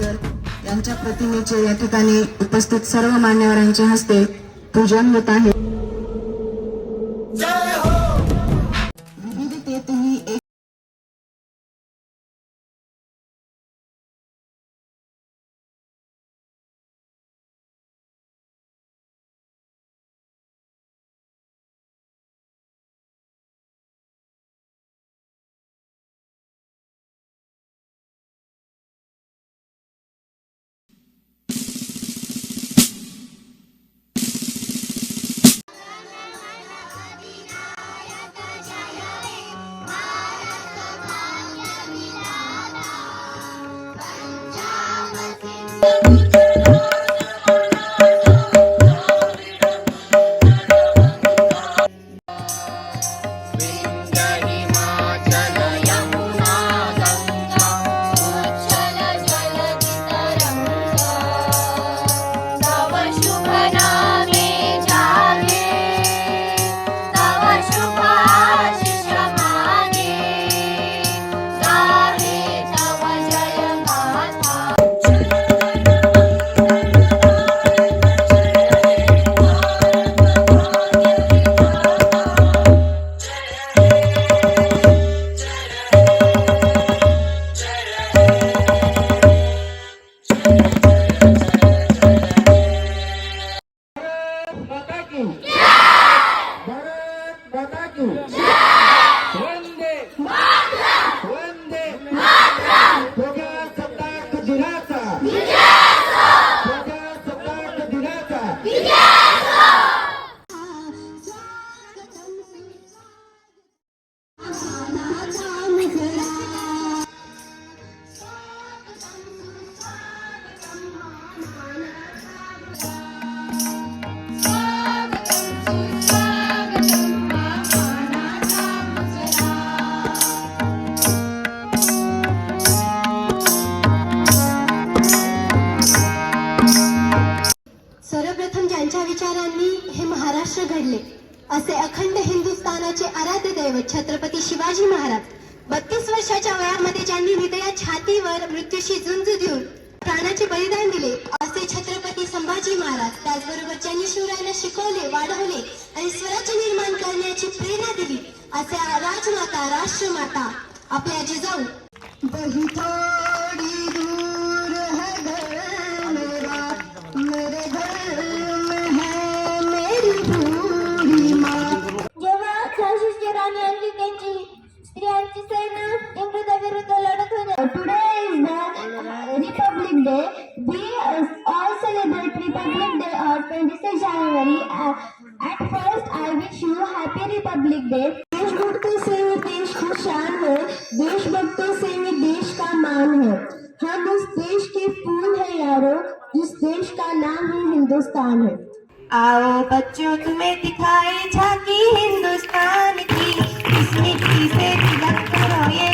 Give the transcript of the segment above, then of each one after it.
आंबेडकर यांच्या प्रतिमेचे या ठिकाणी उपस्थित सर्व मान्यवरांच्या हस्ते पूजन होत आहे. माता छातीवर मृत्यूशी झुंज देऊन प्राणाचे बलिदान दिले. असे छत्रपती संभाजी महाराज त्याचबरोबर ज्यांनी शिवरायांना शिकवले वाढवले आणि स्वराज्य निर्माण करण्याची प्रेरणा दिली. असे राजमाता राष्ट्रमाता आपल्या जिजाऊ हिंदुस्तान है आओ बच्चों तुम्हें दिखाई झांकी हिंदुस्तान की। इस मिट्टी से तिलक करो ये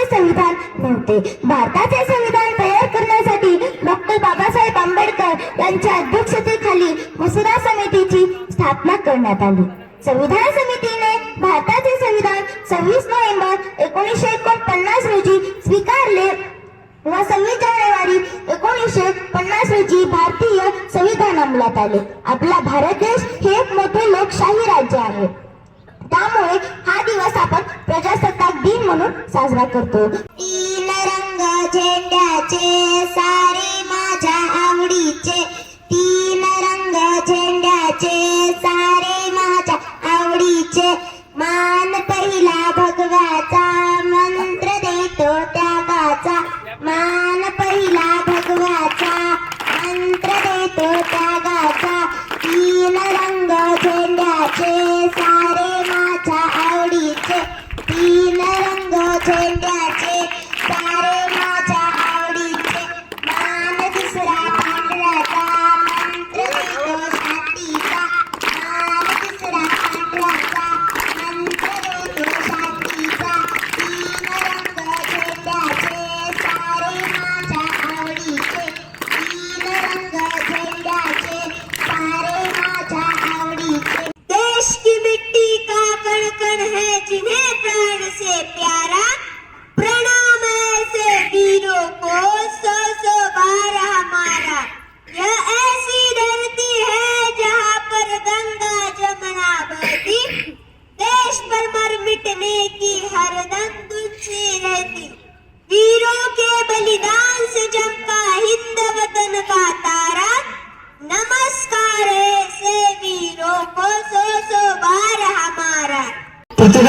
भारताचे संविधान नव्हते. भारताचे संविधान तयार करण्यासाठी डॉक्टर बाबासाहेब आंबेडकर यांच्या अध्यक्षतेखाली मसुदा समितीची स्थापना करण्यात आली. संविधान समितीने भारताचे संविधान सव्वीस नोव्हेंबर एकोणीसशे एकोणपन्नास रोजी स्वीकारले व सव्वीस जानेवारी एकोणीसशे पन्नास रोजी भारतीय संविधान अंमलात आले. आपला भारत देश हे एक मोठे लोकशाही राज्य आहे. त्यामुळे हा दिवस आपण प्रजासत्ताक दिन म्हणून साजरा करतो. तीन रंग झेंड्याचे सारे माझ्या आवडीचे. तीन रंग झेंड्याचे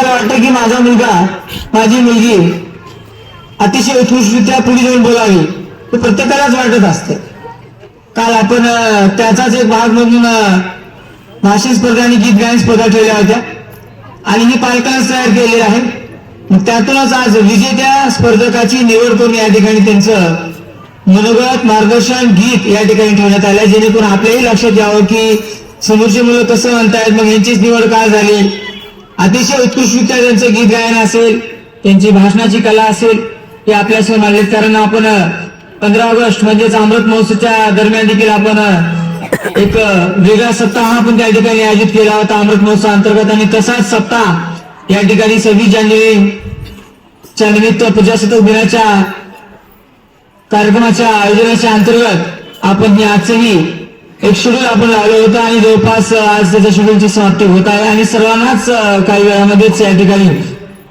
प्रत्येकाला वाटतं की माझा मुलगा माझी मुलगी अतिशय उत्कृष्टरित्या पुढे जाऊन बोलावी हे प्रत्येकालाच वाटत असतं. काल आपण त्याचाच एक भाग म्हणून भाषण स्पर्धा आणि गीत गायन स्पर्धा ठेवल्या होत्या. आणि ही पालकांच तयार केलेली आहे. मग त्यातूनच आज विजेत्या स्पर्धकाची निवड करून या ठिकाणी त्यांचं मनोगत मार्गदर्शन गीत या ठिकाणी ठेवण्यात आलं जेणेकरून आपल्याही लक्षात यावं की समोरची मुलं कसं म्हणतायत मग यांचीच निवड का झाली? अतिशय उत्कृष्टरित्या त्यांचं गीत गायन असेल त्यांची भाषणाची कला असेल हे आपल्यासमोर मांडलेत कारण आपण पंधरा ऑगस्ट म्हणजेच अमृत महोत्सवच्या दरम्यान देखील आपण एक वेगळा सप्ताह आपण त्या ठिकाणी आयोजित केला होता अमृत महोत्सव अंतर्गत. आणि तसाच सप्ताह या ठिकाणी सव्वीस जानेवारीच्या निमित्त प्रजासत्ताक दिनाच्या कार्यक्रमाच्या आयोजनाच्या अंतर्गत आपण हे आजचंही एक शेड्यूल आपण लावलं होतं आणि जवळपास आज त्याच्या शेड्यूलची समाप्ती होत आहे. आणि सर्वांनाच काही वेळामध्येच या ठिकाणी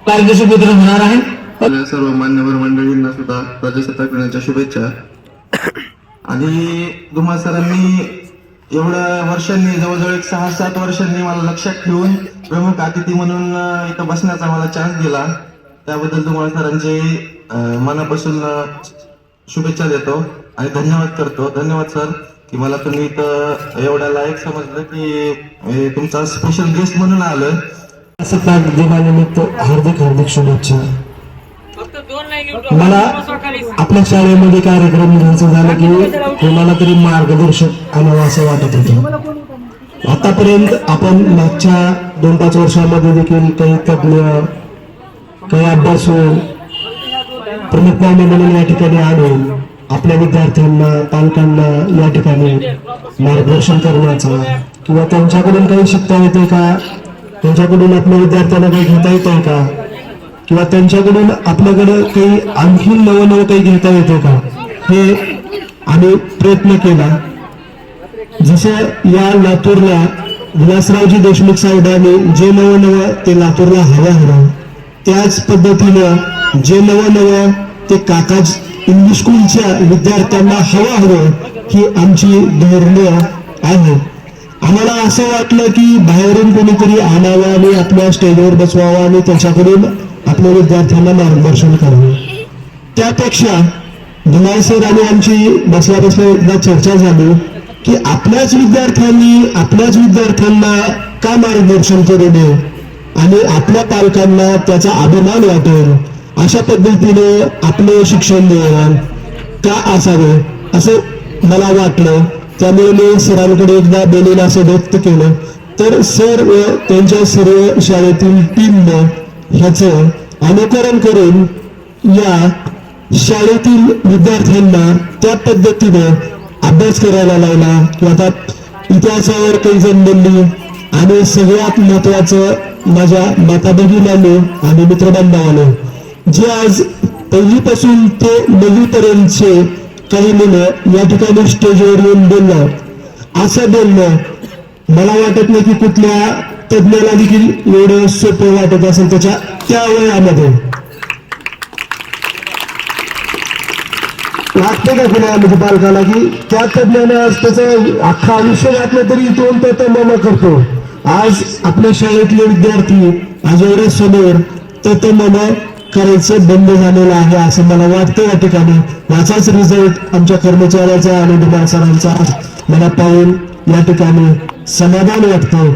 पारितोषिक वितरण होणार आहे. सर्व मान्यवर मंडळींना सुद्धा प्रजासत्ताक दिनाच्या शुभेच्छा. आणि धुमाळ सरांनी एवढ्या वर्षांनी जवळजवळ एक सहा सात वर्षांनी मला लक्षात ठेवून प्रमुख अतिथी म्हणून इथं बसण्याचा मला चान्स दिला. त्याबद्दल तुम्हाला सरांचे मनापासून शुभेच्छा देतो आणि धन्यवाद करतो. धन्यवाद सर. की मला तुम्ही इथं एवढ्या लायक समजलं की तुमचा स्पेशल गेस्ट म्हणून आलं सत्ताक दिनानिमित्त हार्दिक हार्दिक शुभेच्छा. मला आपल्या शाळेमध्ये कार्यक्रम घ्यायचं झालं की कोणाला तरी मार्गदर्शक आणावं असं वाटत होतं. आतापर्यंत आपण मागच्या दोन पाच वर्षामध्ये देखील काही तज्ञ काही अभ्यासू प्रमुख पाहुणे म्हणून या ठिकाणी आणून आपल्या विद्यार्थ्यांना पालकांना या ठिकाणी मार्गदर्शन करण्याचा किंवा त्यांच्याकडून काही शिकता येते का? त्यांच्याकडून आपल्या विद्यार्थ्यांना काही घेता येतंय का? किंवा त्यांच्याकडून आपल्याकडे काही आणखी नवं नवं काही घेता येते का? हे आम्ही प्रयत्न केला. जसं या लातूरला विलासरावजी देशमुख साहेबांनी जे नवं नवं ते लातूरला हवं हवं त्याच पद्धतीनं जे नवं नवं ते काकाज इंग्लिश स्कूलच्या विद्यार्थ्यांना हवं हवं ही आमची धोरण आहे. आम्हाला असं वाटलं की बाहेरून कोणीतरी आणावं आणि आपल्या स्टेजवर बसवावं आणि त्याच्याकडून आपल्या विद्यार्थ्यांना मार्गदर्शन करावं. त्यापेक्षा धुनाय सर आणि आमची बसल्या बसल्या एकदा चर्चा झाली की आपल्याच विद्यार्थ्यांनी आपल्याच विद्यार्थ्यांना का मार्गदर्शन करू नये? आणि आपल्या पालकांना त्याचा अभिमान वाटेल? अशा पद्धतीने आपलं शिक्षण धोरण का असावे? असं मला वाटलं. त्यामुळे मी सरांकडे एकदा बोलून असं व्यक्त केलं. तर सर व त्यांच्या सर्व शाळेतील टीमनं ह्याचं अनुकरण करून या शाळेतील विद्यार्थ्यांना त्या पद्धतीनं अभ्यास करायला लावला. किंवा आता इतिहासावर काही जण बोलली आणि सगळ्यात महत्वाचं माझ्या माता आलो आणि मित्रबांधवांनो जे आज पहिलीपासून ते नववीपर्यंतचे काही मुलं या ठिकाणी स्टेजवर येऊन बोललं असं बोलणं मला वाटत नाही की कुठल्या तज्ज्ञाला देखील एवढं सोपं वाटत असेल त्याच्या त्या वयामध्ये. वाटते का कुणा म्हणजे पालकाला की त्या तज्ञाने आज त्याचं अख्खा आयुष्य घातलं तरी इथून तो तममा करतो. आज आपल्या शाळेतले विद्यार्थी आज एवढ्या समोर तममा करायचं बंद झालेलं आहे असं मला वाटतं या ठिकाणी. याचाच रिझल्ट आमच्या कर्मचाऱ्याचा आणि डिमांड सरांचा मला पाहून या ठिकाणी समाधान वाटतं.